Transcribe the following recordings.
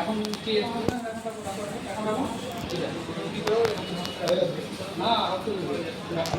এখন কি না একটু রাখো।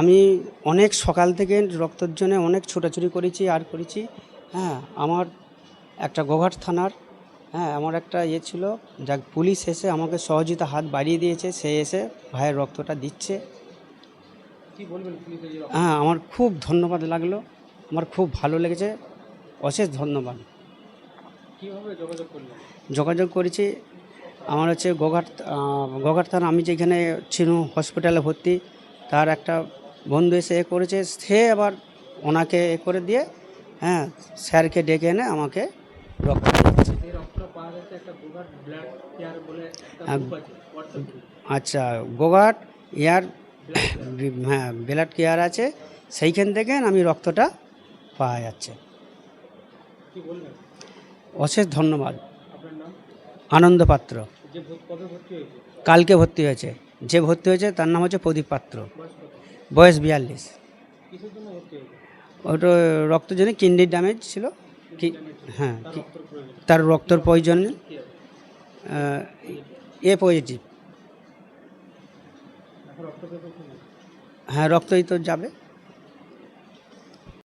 আমি অনেক সকাল থেকে রক্তর জন্য অনেক ছোটাছুটি করেছি আর করেছি। হ্যাঁ আমার একটা গোঘাট থানার হ্যাঁ আমার একটা ইয়ে ছিল যাক পুলিশ এসে আমাকে সহযোগিতা হাত বাড়িয়ে দিয়েছে সে এসে ভাইয়ের রক্তটা দিচ্ছে। কি বলবেন হ্যাঁ আমার খুব ধন্যবাদ লাগল আমার খুব ভালো লেগেছে অশেষ ধন্যবাদ। যোগাযোগ করেছি আমার হচ্ছে গোঘাট গোঘাট থানা আমি যেখানে ছিল হসপিটালে ভর্তি তার একটা বন্ধু এসে এ করেছে সে আবার ওনাকে এ করে দিয়ে হ্যাঁ স্যারকে ডেকে এনে আমাকে রক্ত হ্যাঁ। আচ্ছা গোঘাট এয়ার হ্যাঁ ব্লাড কেয়ার আছে সেইখান থেকে আমি রক্তটা পাওয়া যাচ্ছে। অশেষ ধন্যবাদ। আনন্দ পাত্র। কালকে ভর্তি হয়েছে। যে ভর্তি হয়েছে তার নাম হচ্ছে প্রদীপ পাত্র। বয়স বিয়াল্লিশ। ওটা রক্ত জন্য কিডনির ড্যামেজ ছিল। কি হ্যাঁ তার রক্তর প্রয়োজন এ পজিটিভ হ্যাঁ রক্তই তো যাবে।